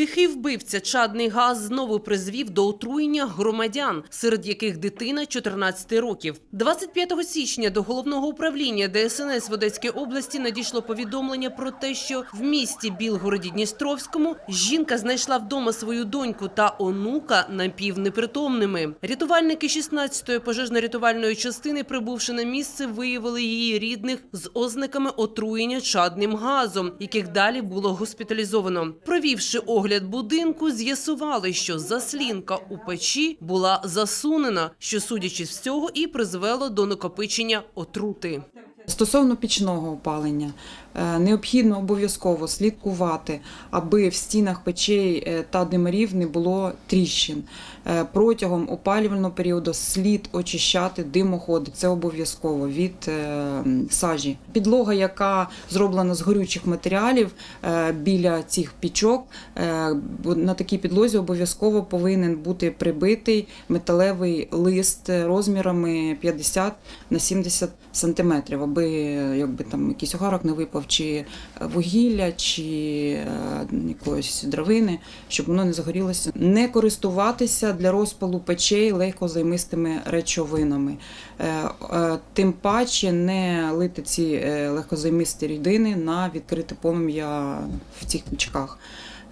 Тихий вбивця чадний газ знову призвів до отруєння громадян, серед яких дитина 14 років. 25 січня до головного управління ДСНС в Одеській області надійшло повідомлення про те, що в місті Білгороді Дністровському жінка знайшла вдома свою доньку та онука напівнепритомними. Рятувальники 16-ї пожежно-рятувальної частини, прибувши на місце, виявили її рідних з ознаками отруєння чадним газом, яких далі було госпіталізовано. Провівши огляд будинку, з'ясували, що заслінка у печі була засунена, що, судячи з цього, і призвело до накопичення отрути. Стосовно пічного опалення, е, необхідно обов'язково слідкувати, аби в стінах печей е, та димарів не було тріщин. Е, Протягом опалювального періоду слід очищати димоходи. Це обов'язково від сажі. Підлога, яка зроблена з горючих матеріалів біля цих пічок, на такій підлозі обов'язково повинен бути прибитий металевий лист розмірами 50 на 70 сантиметрів, аби якби там якийсь огарок не випав, чи вугілля, чи е, якоїсь дровини, щоб воно не загорілося. Не користуватися для розпалу печей легкозаймистими речовинами. Е, е, Тим паче не лити ці е, легкозаймисті рідини на відкрите полум'я в цих пічках.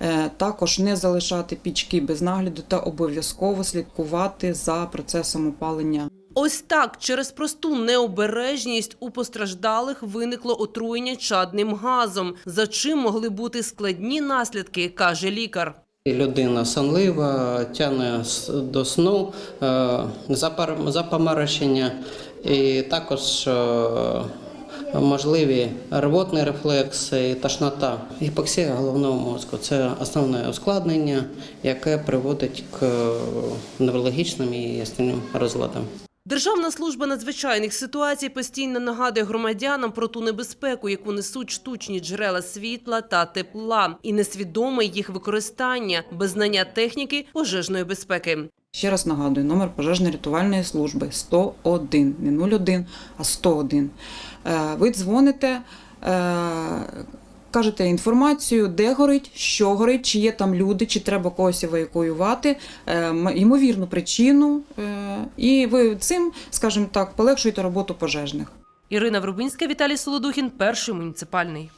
Е, Також не залишати пічки без нагляду та обов'язково слідкувати за процесом опалення Ось так через просту необережність у постраждалих виникло отруєння чадним газом, за чим могли бути складні наслідки, каже лікар. Людина сонлива, тягне до сну, е, запоморочення і також е, можливі рвотний рефлекс і тошнота. Гіпоксія головного мозку це основне ускладнення, яке приводить к неврологічним і остальним розладам. Державна служба надзвичайних ситуацій постійно нагадує громадянам про ту небезпеку, яку несуть штучні джерела світла та тепла, і несвідоме їх використання без знання техніки пожежної безпеки. Ще раз нагадую, номер пожежно-рятувальної служби 101, не 01, а 101. Е, Ви дзвоните, е, кажете інформацію, де горить, що горить, чи є там люди, чи треба когось евакуювати, е, ймовірну причину. е, І ви цим, скажімо так, полегшуєте роботу пожежних. Ірина Врубинська, Віталій Солодухін, перший муніципальний.